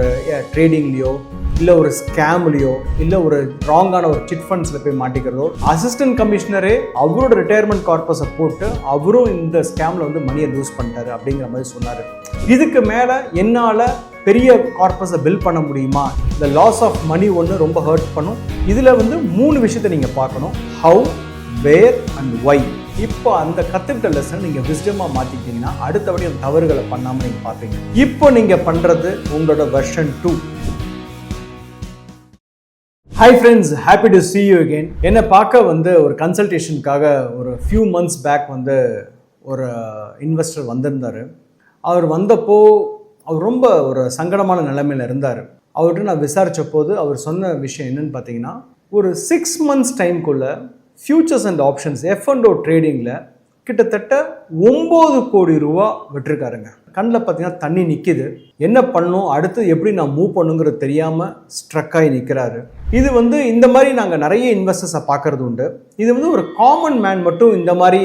ஒரு ட்ரேடிங்லேயோ இல்லை ஒரு ஸ்கேம்லேயோ இல்லை ஒரு ராங்கான ஒரு சிட் ஃபண்ட்ஸில் போய் மாட்டிக்கிறதோ அசிஸ்டன்ட் கமிஷனரே அவரோட ரிட்டையர்மெண்ட் கார்பஸை போட்டு அவரும் இந்த ஸ்கேமில் வந்து மணியை லூஸ் பண்ணிட்டாரு அப்படிங்கிற மாதிரி சொன்னார். இதுக்கு மேலே என்னால் பெரிய கார்பஸை பில் பண்ண முடியுமா? இந்த லாஸ் ஆஃப் மணி ஒன்று ரொம்ப ஹர்ட் பண்ணும். இதில் வந்து மூணு விஷயத்தை நீங்கள் பார்க்கணும். ஹவு வேர் அண்ட் ஒய் இப்போ அந்த கற்றுக்கிட்ட லெசன் நீங்கள் விஸ்டமாக மாற்றிக்கிட்டீங்கன்னா அடுத்தபடி அந்த தவறுகளை பண்ணாமல் நீங்கள் பார்ப்பீங்க இப்போ நீங்கள் பண்ணுறது உங்களோட version two hi friends happy to see you again என்னை பார்க்க வந்து ஒரு கன்சல்டேஷனுக்காக ஒரு ஃபியூ மந்த்ஸ் பேக் வந்து ஒரு uh, இன்வெஸ்டர் வந்திருந்தார். அவர் வந்தப்போ அவர் ரொம்ப ஒரு சங்கடமான நிலைமையில் இருந்தார். அவர்கிட்ட நான் விசாரித்த போது அவர் சொன்ன விஷயம் என்னன்னு பார்த்தீங்கன்னா ஒரு six months டைம்குள்ளே futures and options F and O ட்ரேடிங்கில் கிட்டத்தட்ட ஒம்பது கோடி ரூபா விட்டுருக்காருங்க. கண்ணில் பார்த்தீங்கன்னா தண்ணி நிற்கிது என்ன பண்ணும் அடுத்து எப்படி நான் மூவ் பண்ணுங்கிறது தெரியாமல் ஸ்ட்ரக் ஆகி நிற்கிறாரு இது வந்து இந்த மாதிரி நாங்கள் நிறைய இன்வெஸ்டர்ஸை பார்க்குறது உண்டு. இது வந்து ஒரு காமன் மேன் மட்டும் இந்த மாதிரி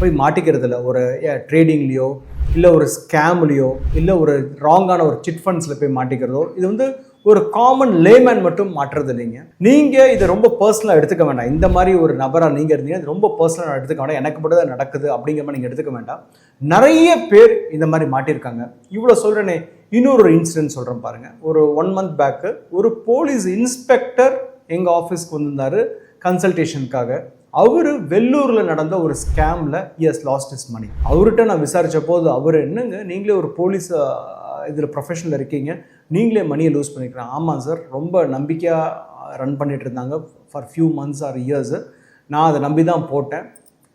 போய் மாட்டிக்கிறது இல்லை ஒரு ட்ரேடிங்லேயோ இல்லை ஒரு ஸ்கேம்லேயோ இல்லை ஒரு ராங்கான ஒரு சிட் ஃபண்ட்ஸில் போய் மாட்டிக்கிறதோ இது வந்து ஒரு காமன் லேமேன் மட்டும் மாற்றுறது இல்லைங்க. நீங்கள் இதை ரொம்ப பர்சனலாக எடுத்துக்க வேண்டாம். இந்த மாதிரி ஒரு நபராக நீங்கள் இருந்தீங்க இது ரொம்ப பர்சனலாக எடுத்துக்க வேண்டாம். எனக்கு மட்டும் தான் நடக்குது அப்படிங்கிற மாதிரி நீங்கள் எடுத்துக்க வேண்டாம். நிறைய பேர் இந்த மாதிரி மாட்டியிருக்காங்க. இவ்வளோ சொல்கிறேனே இன்னொரு ஒரு இன்சிடென்ட் சொல்கிறேன் பாருங்கள் ஒரு ஒன் மந்த் பேக்கு ஒரு போலீஸ் இன்ஸ்பெக்டர் எங்கள் ஆஃபீஸ்க்கு வந்திருந்தார் கன்சல்டேஷனுக்காக அவர் வெள்ளூரில் நடந்த ஒரு ஸ்கேமில் எஸ் லாஸ்ட் இஸ் மணி அவர்கிட்ட நான் விசாரித்த போது அவர் என்னங்க? நீங்களே ஒரு போலீஸ் இதில் ப்ரொஃபஷனில் இருக்கீங்க. நீங்களே மணியை லூஸ் பண்ணிக்கிறேன் ஆமாம் சார் ரொம்ப நம்பிக்கையாக ரன் பண்ணிட்டு இருந்தாங்க. For few months or years நான் அதை நம்பி தான் போட்டேன்.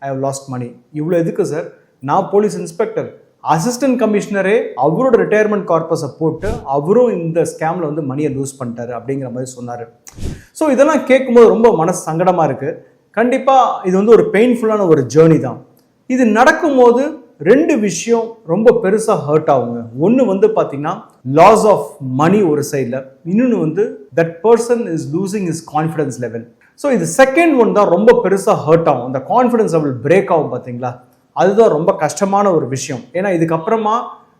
ஐ ஹவ் லாஸ்ட் மணி இவ்வளோ எதுக்கு சார் நான் போலீஸ் இன்ஸ்பெக்டர் அசிஸ்டன்ட் கமிஷனரே அவரோட ரிட்டையர்மெண்ட் கார்பஸை போட்டு அவரும் இந்த ஸ்கேமில் வந்து மணியை லூஸ் பண்ணிட்டாரு அப்படிங்கிற மாதிரி சொன்னார். ஸோ இதெல்லாம் கேட்கும்போது ரொம்ப மனசு சங்கடமாக இருக்குது கண்டிப்பாக இது வந்து ஒரு பெயின்ஃபுல்லான ஒரு ஜேர்னி தான். இது நடக்கும்போது ரெண்டு விஷயம் ரொம்ப பெருசாக ஹர்ட் ஆகுங்க. ஒன்று வந்து பார்த்தீங்கன்னா லாஸ் ஆஃப் மணி ஒரு சைடில் இன்னொன்று வந்து that person is losing his confidence level so இது செகண்ட் ஒன் தான் ரொம்ப பெருசாக ஹர்ட் ஆகும். அந்த கான்ஃபிடன்ஸ் லெவல் பிரேக் ஆகும் பார்த்தீங்களா அதுதான் ரொம்ப கஷ்டமான ஒரு விஷயம். ஏன்னா இதுக்கப்புறமா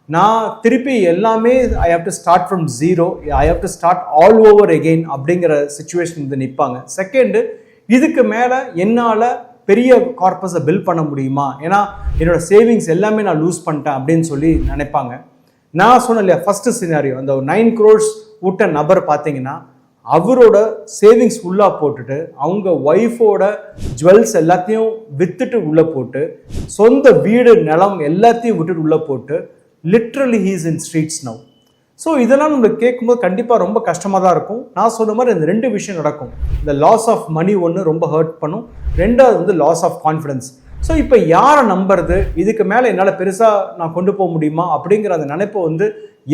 நான் திருப்பி எல்லாமே I have to start from zero I have to start all over again அப்படிங்கிற சுச்சுவேஷன் வந்து நிற்பாங்க செகண்டு இதுக்கு மேலே என்னால் பெரிய கார்பஸை பில் பண்ண முடியுமா? ஏன்னா என்னோட சேவிங்ஸ் எல்லாமே நான் லூஸ் பண்ணிட்டேன் அப்படின்னு சொல்லி நினைப்பாங்க. நான் சொன்னேன் இல்லையா ஃபஸ்ட்டு சினாரியோ அந்த நைன் க்ரோர்ஸ் விட்ட நபர் பார்த்தீங்கன்னா அவரோட சேவிங்ஸ் உள்ளே போட்டுட்டு அவங்க ஒய்ஃபோட ஜுவல்ஸ் எல்லாத்தையும் விற்றுட்டு உள்ளே போட்டு சொந்த வீடு நிலம் எல்லாத்தையும் விட்டுட்டு உள்ளே போட்டு literally he's in streets now so இதெல்லாம் நம்மளுக்கு கேட்கும்போது கண்டிப்பாக ரொம்ப கஷ்டமாக தான் இருக்கும். நான் சொன்ன மாதிரி இந்த ரெண்டு விஷயம் நடக்கும். இந்த லாஸ் ஆஃப் மணி ஒன்று ரொம்ப ஹர்ட் பண்ணும். ரெண்டாவது வந்து லாஸ் ஆஃப் கான்ஃபிடன்ஸ் ஸோ இப்போ யாரை நம்புறது? இதுக்கு மேலே என்னால் பெருசாக நான் கொண்டு போக முடியுமா? அப்படிங்கிற அந்த நினைப்பு வந்து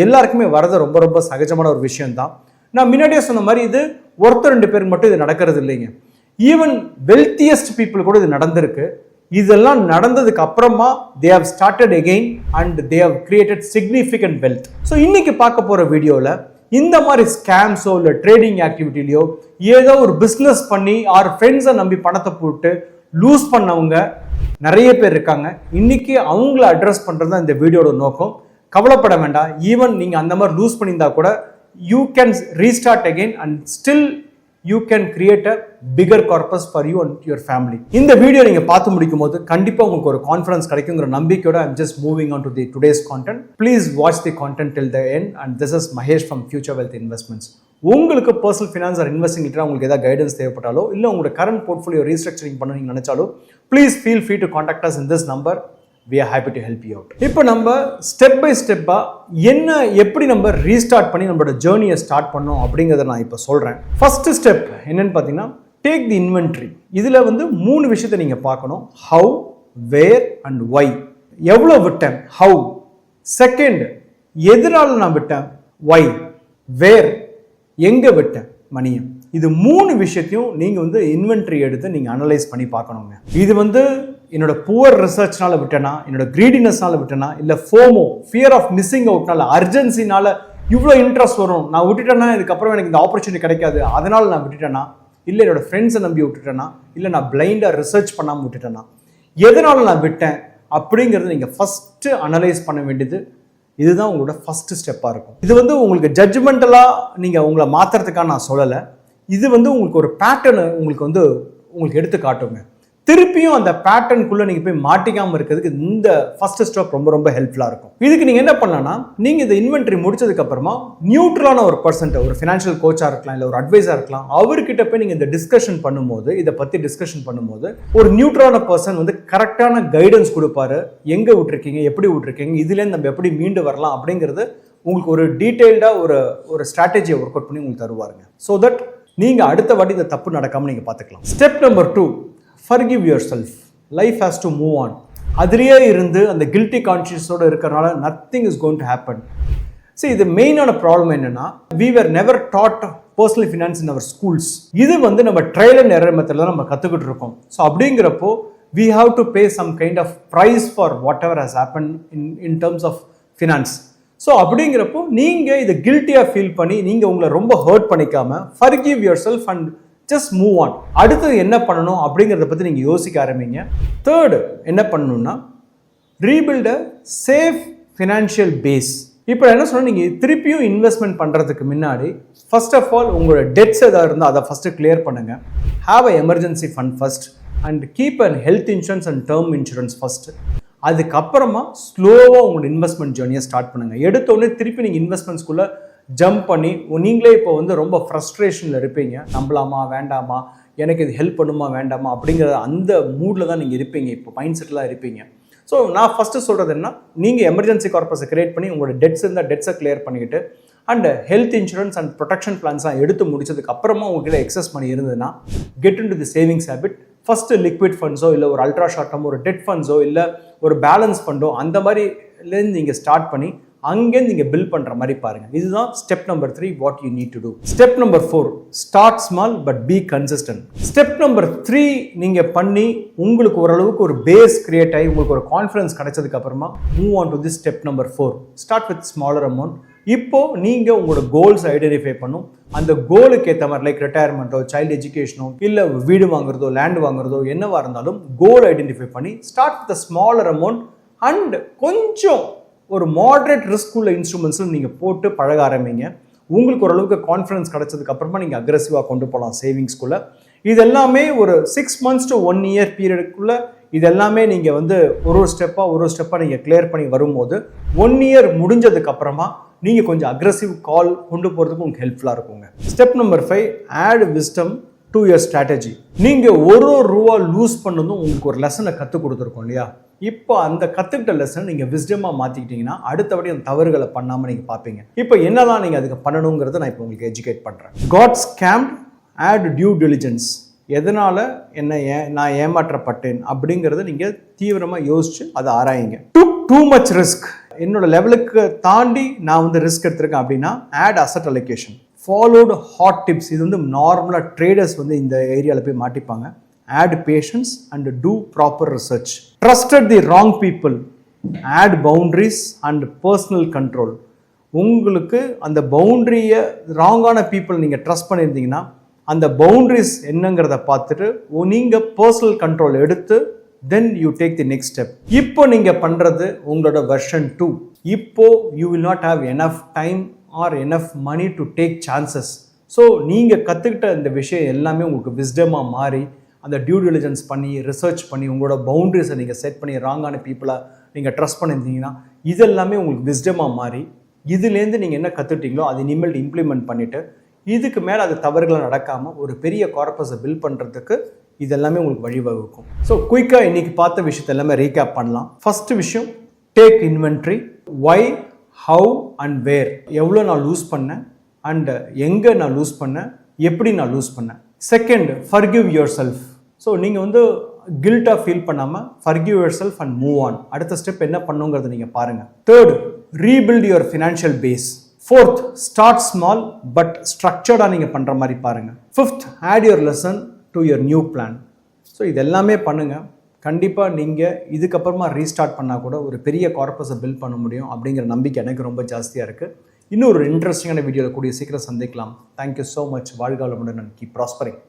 எல்லாருக்குமே வரது ரொம்ப ரொம்ப சகஜமான ஒரு விஷயந்தான் நான் முன்னாடியே சொன்ன மாதிரி இது ஒருத்தர் ரெண்டு பேருக்கு மட்டும் இது நடக்கிறது இல்லைங்க. ஈவன் வெல்த்தியஸ்ட் பீப்புள் கூட இது நடந்திருக்கு. இதெல்லாம் நடந்ததுக்கு அப்புறமா they have started again and they have created significant wealth so இன்னைக்கு பார்க்க போகிற வீடியோவில் இந்த மாதிரி ஸ்கேம்ஸோ இல்லை ட்ரேடிங் ஆக்டிவிட்டிலையோ ஏதோ ஒரு பிஸ்னஸ் பண்ணி ஆர் ஃப்ரெண்ட்ஸை நம்பி பணத்தை போட்டு லூஸ் பண்ணவங்க நிறைய பேர் இருக்காங்க. இன்னைக்கு அவங்கள அட்ரஸ் பண்ணுறது தான் இந்த வீடியோட நோக்கம். கவலைப்பட வேண்டாம். ஈவன் நீங்கள் அந்த மாதிரி லூஸ் பண்ணியிருந்தா கூட you can restart again and still you can create a bigger corpus for you and your family இந்த வீடியோ நீங்கள் பார்த்து முடிக்கும் போது கண்டிப்பாக உங்களுக்கு ஒரு கான்ஃபிடன்ஸ் கிடைக்குங்கிற நம்பிக்கையோட I'm just moving on to the today's content please watch the content till the end and this is Mahesh from Future Wealth Investments உங்களுக்கு பர்சனல் ஃபினான்ஸ் ஆர் இன்வெஸ்டிங் கிட்ட உங்களுக்கு ஏதாவது கைடன்ஸ் தேவைப்பட்டாலோ இல்லை உங்களோட கரண்ட் போர்ட்ஃபோலியோ ரீஸ்ட்ரக்சரிங் பண்ண நீங்கள் நினச்சாலோ please feel free to contact us in this number we are happy to help you out இப்போ நம்ம ஸ்டெப் பை ஸ்டெப்பாக என்ன எப்படி நம்ம ரீஸ்டார்ட் பண்ணி நம்மளோட ஜேர்னியை ஸ்டார்ட் பண்ணோம் அப்படிங்கிறத நான் இப்போ சொல்கிறேன் ஃபஸ்ட்டு ஸ்டெப் என்னன்னு பார்த்தீங்கன்னா டேக் தி இன்வென்ட்ரி இதில் வந்து மூணு விஷயத்தை நீங்கள் பார்க்கணும். ஹவு வேர் அண்ட் ஒய் எவ்வளோ விட்டேன்? ஹவு செகண்ட் எதிரால் நான் விட்டேன்? ஒய் வேர் எங்கே விட்டேன்? மணியை இது மூணு விஷயத்தையும் நீங்கள் வந்து இன்வென்ட்ரி எடுத்து நீங்கள் அனலைஸ் பண்ணி பார்க்கணுங்க. இது வந்து என்னோட புவர் ரிசர்ச்னால விட்டேனா என்னோட கிரீடினஸ்னால விட்டேனா இல்லை ஃபோமோ ஃபியர் ஆஃப் மிஸ்ஸிங் அவுட்னால அர்ஜென்சினால இவ்வளோ இன்ட்ரெஸ்ட் வரும். நான் விட்டுட்டேன்னா இதுக்கப்புறம் எனக்கு இந்த ஆப்பர்ச்சுனிட்டி கிடைக்காது. அதனால நான் விட்டுட்டேன்னா இல்லை என்னோட ஃப்ரெண்ட்ஸை நம்பி விட்டுட்டேனா இல்லை நான் பிளைண்டாக ரிசர்ச் பண்ணாமல் விட்டுட்டேன்னா எதனால நான் விட்டேன்? அப்படிங்கிறது நீங்கள் ஃபஸ்ட்டு அனலைஸ் பண்ண வேண்டியது இதுதான் உங்களோட ஃபஸ்ட்டு ஸ்டெப்பாக இருக்கும். இது வந்து உங்களுக்கு ஜட்ஜ்மெண்டலாக நீங்கள் உங்களை மாற்றுறதுக்காக நான் சொல்லலை. இது வந்து உங்களுக்கு ஒரு பேட்டர்னு உங்களுக்கு வந்து உங்களுக்கு எடுத்து காட்டுங்க. திருப்பியும் அந்த பேட்டர்னுக்குள்ளே நீங்கள் போய் மாட்டிக்காமல் இருக்கிறதுக்கு இந்த ஃபர்ஸ்ட் ஸ்டெப் ரொம்ப ரொம்ப ஹெல்ப்ஃபுல்லாக இருக்கும். இதுக்கு நீங்கள் என்ன பண்ணலாம்னா நீங்கள் இந்த இன்வென்ட்ரி முடிச்சதுக்கப்புறமா நியூட்ரலான ஒரு பர்சன்ட் ஒரு ஃபினான்ஷியல் கோச்சாக இருக்கலாம் இல்லை ஒரு அட்வைஸாக இருக்கலாம் அவர்கிட்ட போய் நீங்கள் இந்த டிஸ்கஷன் பண்ணும்போது இதை பற்றி டிஸ்கஷன் பண்ணும்போது ஒரு நியூட்ரலான பர்சன் வந்து கரெக்டான கைடன்ஸ் கொடுப்பாரு. எங்கே விட்டுருக்கீங்க எப்படி விட்டுருக்கீங்க இதுலேருந்து நம்ம எப்படி மீண்டு வரலாம் அப்படிங்கிறது உங்களுக்கு ஒரு டீட்டெயில்டாக ஒரு ஒரு ஸ்ட்ராட்டஜியை ஒர்க் அவுட் பண்ணி உங்களுக்கு தருவாருங்க. ஸோ தட் நீங்கள் அடுத்த வாட்டி இந்த தப்பு நடக்காமல் நீங்கள் பார்த்துக்கலாம். Step number two forgive yourself life has to move on அதிலேயே இருந்து அந்த கில்ட்டி கான்ஷியஸோடு இருக்கிறனால nothing is going to happen see இது மெயினான ப்ராப்ளம் என்னென்னா we were never taught personal finance in our schools இது வந்து நம்ம ட்ரையல் அண்ட் எரர் மெத்தடில் நம்ம கற்றுக்கிட்டு இருக்கோம். ஸோ அப்படிங்கிறப்போ we have to pay some kind of price for whatever has happen in in terms of finance so அப்படிங்கிறப்போ நீங்கள் இதை கில்ட்டியாக ஃபீல் பண்ணி நீங்கள் உங்களை ரொம்ப hurt பண்ணிக்காம forgive yourself and just move on அடுத்தது என்ன பண்ணணும் அப்படிங்கிறத பற்றி நீங்கள் யோசிக்க ஆரம்பிங்க. தேர்டு என்ன பண்ணணும்னா rebuild a safe financial base இப்போ என்ன சொன்னால் நீங்கள் திருப்பியும் இன்வெஸ்ட்மெண்ட் பண்ணுறதுக்கு முன்னாடி ஃபர்ஸ்ட் ஆஃப் ஆல் உங்களோட டெட்ஸ் எதாவது இருந்தால் அதை ஃபஸ்ட்டு கிளியர் பண்ணுங்கள் have a emergency fund first and keep and health insurance and term insurance first அதுக்கப்புறமா ஸ்லோவாக உங்களோட இன்வெஸ்ட்மெண்ட் ஜேர்னியை ஸ்டார்ட் பண்ணுங்கள் எடுத்தோடனே திருப்பி நீங்கள் இன்வெஸ்ட்மெண்ட்ஸ்குள்ளே ஜம்ப் பண்ணி நீங்களே இப்போ வந்து ரொம்ப ஃப்ரஸ்ட்ரேஷனில் இருப்பீங்க. நம்பலாமா வேண்டாமா? எனக்கு இது ஹெல்ப் பண்ணுமா வேண்டாமா? அப்படிங்கிற அந்த மூடில் தான் நீங்கள் இருப்பீங்க. இப்போ மைண்ட் செட்டில் இருப்பீங்க. ஸோ நான் ஃபஸ்ட்டு சொல்கிறது என்ன? நீங்கள் எமர்ஜென்சி கார்பஸை கிரியேட் பண்ணி உங்களோட டெட்ஸ் இருந்தால் டெட்ஸை கிளியர் பண்ணிக்கிட்டு and health insurance and protection பிளான்ஸ்லாம் எடுத்து முடிச்சதுக்கு அப்புறமா உங்ககிட்ட எக்ஸஸ் பண்ணி இருந்ததுன்னா get into the savings habit first liquid ஃபண்ட்ஸோ இல்லை ஒரு அல்ட்ரா ஷார்ட் டர்ம் ஒரு டெட் ஃபண்ட்ஸோ இல்லை ஒரு பேலன்ஸ் ஃபண்டோ அந்த மாதிரிலேருந்து நீங்கள் ஸ்டார்ட் பண்ணி அங்கேருந்து நீங்கள் பில் பண்ணுற மாதிரி பாருங்கள் இதுதான் step number three what you need to do step number four start small but be consistent step number three நீங்கள் பண்ணி உங்களுக்கு ஓரளவுக்கு ஒரு பேஸ் கிரியேட் ஆகி உங்களுக்கு ஒரு கான்ஃபிடன்ஸ் கிடைச்சதுக்கு அப்புறமா move on to the step number four start with smaller amount இப்போது நீங்கள் உங்களோட கோல்ஸ் ஐடென்டிஃபை பண்ணும். அந்த கோலுக்கு ஏற்ற மாதிரி லைக் ரிட்டையர்மெண்ட்டோ சைல்டு எஜுகேஷனோ இல்லை வீடு வாங்குறதோ லேண்ட் வாங்குறதோ என்னவாக இருந்தாலும் கோல் ஐடென்டிஃபை பண்ணி start with smaller amount and கொஞ்சம் ஒரு மாடரேட் ரிஸ்க் உள்ள இன்ஸ்ட்ருமெண்ட்ஸில் நீங்கள் போட்டு பழக ஆரம்பிங்க. உங்களுக்கு ஓரளவுக்கு கான்ஃபிடன்ஸ் கிடைச்சதுக்கு அப்புறமா நீங்கள் அக்ரெசிவாக கொண்டு போகலாம் சேவிங்ஸ்குள்ளே இது எல்லாமே ஒரு six months to one year பீரியடுக்குள்ளே இது எல்லாமே நீங்கள் வந்து ஒரு ஒரு ஸ்டெப்பாக ஒரு ஒரு ஸ்டெப்பாக நீங்கள் கிளியர் பண்ணி வரும்போது ஒன் இயர் முடிஞ்சதுக்கப்புறமா நீங்கள் கொஞ்சம் அக்ரெசிவ் கால் கொண்டு போகிறதுக்கு உங்களுக்கு ஹெல்ப்ஃபுல்லாக இருக்குங்க. Step number five add wisdom to your strategy நீங்கள் ஒரு ஒரு ரூபா லூஸ் பண்ணதும் உங்களுக்கு ஒரு லெசனை கற்றுக் கொடுத்துருக்கோம் இல்லையா? இப்போ அந்த கற்றுக்கிட்ட லெசன் நீங்கள் விஸ்டமாக மாற்றிக்கிட்டீங்கன்னா அடுத்தபடி அந்த தவறுகளை பண்ணாமல் நீங்கள் பார்ப்பீங்க. இப்போ என்னதான் நீங்கள் அதுக்கு பண்ணணுங்கிறத நான் இப்போ உங்களுக்கு எஜுகேட் பண்ணுறேன் got scam add due diligence எதனால் என்ன ஏ நான் ஏமாற்றப்பட்டேன் அப்படிங்கிறத நீங்கள் தீவிரமாக யோசித்து அதை ஆராயுங்க. டு டூ மச் ரிஸ்க் என்னோட லெவலுக்கு தாண்டி நான் வந்து ரிஸ்க் எடுத்திருக்கேன் அப்படின்னா add asset allocation followed hot tips இது வந்து நார்மலாக ட்ரேடர்ஸ் வந்து இந்த ஏரியாவில் போய் மாட்டிப்பாங்க. Add patience and do proper research trusted the wrong people add boundaries and personal control உங்களுக்கு அந்த பவுண்ட்ரியை ராங்கான பீப்புள் நீங்கள் ட்ரஸ்ட் பண்ணியிருந்தீங்கன்னா அந்த பவுண்ட்ரிஸ் என்னங்கிறத பார்த்துட்டு நீங்கள் பர்சனல் கண்ட்ரோல் எடுத்து then you take the next step இப்போ நீங்கள் பண்ணுறது உங்களோட வெர்ஷன் டூ இப்போ you will not have enough time or enough money to take chances so நீங்கள் கற்றுக்கிட்ட இந்த விஷயம் எல்லாமே உங்களுக்கு விஸ்டமாக மாறி அந்த டியூ டெலிஜென்ஸ் பண்ணி ரிசர்ச் பண்ணி உங்களோட பவுண்டரிஸை நீங்கள் செட் பண்ணி ராங்கான பீப்புளை நீங்கள் ட்ரஸ்ட் பண்ணியிருந்தீங்கன்னா இதெல்லாமே உங்களுக்கு விஸ்டமாக மாறி இதுலேருந்து நீங்கள் என்ன கற்றுட்டிங்களோ அதை இனிமேல் இம்ப்ளிமெண்ட் பண்ணிவிட்டு இதுக்கு மேலே அது தவறுகளை நடக்காமல் ஒரு பெரிய கார்பஸை பில் பண்ணுறதுக்கு இதெல்லாமே உங்களுக்கு வழிவகுக்கும். ஸோ குயிக்காக இன்றைக்கி பார்த்த விஷயத்த எல்லாமே ரீகேப் பண்ணலாம். ஃபஸ்ட்டு விஷயம் take inventory why how and where எவ்வளோ நான் லூஸ் பண்ணேன்? அண்டு எங்கே நான் லூஸ் பண்ணேன்? எப்படி நான் லூஸ் பண்ணேன்? Second forgive yourself so நீங்கள் வந்து கில்ட்டாக ஃபீல் பண்ணாமல் forgive yourself and move on அடுத்த ஸ்டெப் என்ன பண்ணுங்கிறத நீங்கள் பாருங்கள் third rebuild your financial base fourth start small but ஸ்ட்ரக்சர்டாக நீங்கள் பண்ணுற மாதிரி பாருங்கள் fifth add your lesson to your new plan so இது எல்லாமே பண்ணுங்கள் கண்டிப்பாக நீங்கள் இதுக்கப்புறமா ரீஸ்டார்ட் பண்ணால் கூட ஒரு பெரிய கார்பஸை பில்ட் பண்ண முடியும் அப்படிங்கிற நம்பிக்கை எனக்கு ரொம்ப ஜாஸ்தியாக இருக்குது இன்னும் ஒரு இன்ட்ரெஸ்டிங்கான வீடியோவில் கூடிய சீக்கிரம் சந்திக்கலாம். தேங்க்யூ ஸோ மச் வாழ்காலமுடன் கீப் ப்ராஸ்பரிங்